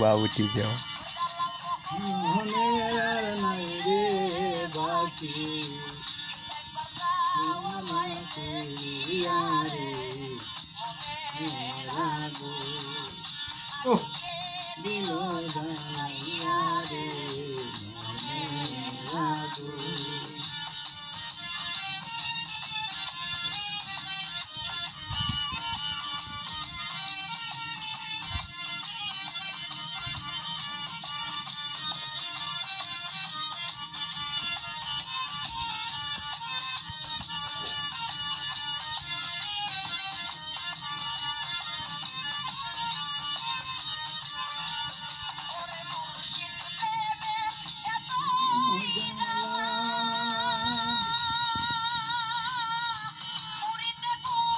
বাবুটি যাও মনের আর নাই রে বাকি আমাকে রে মেরা গো ও দিল জানাইয়া রে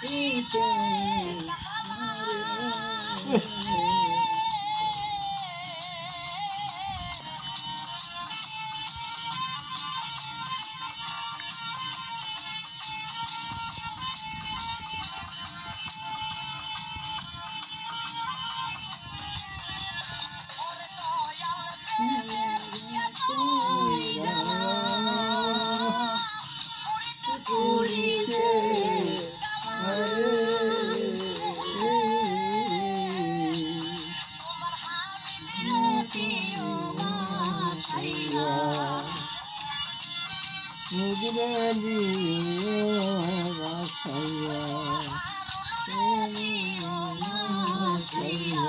一阵打 মুগরে দিও রাসাইয়া তুমি রাসাইয়া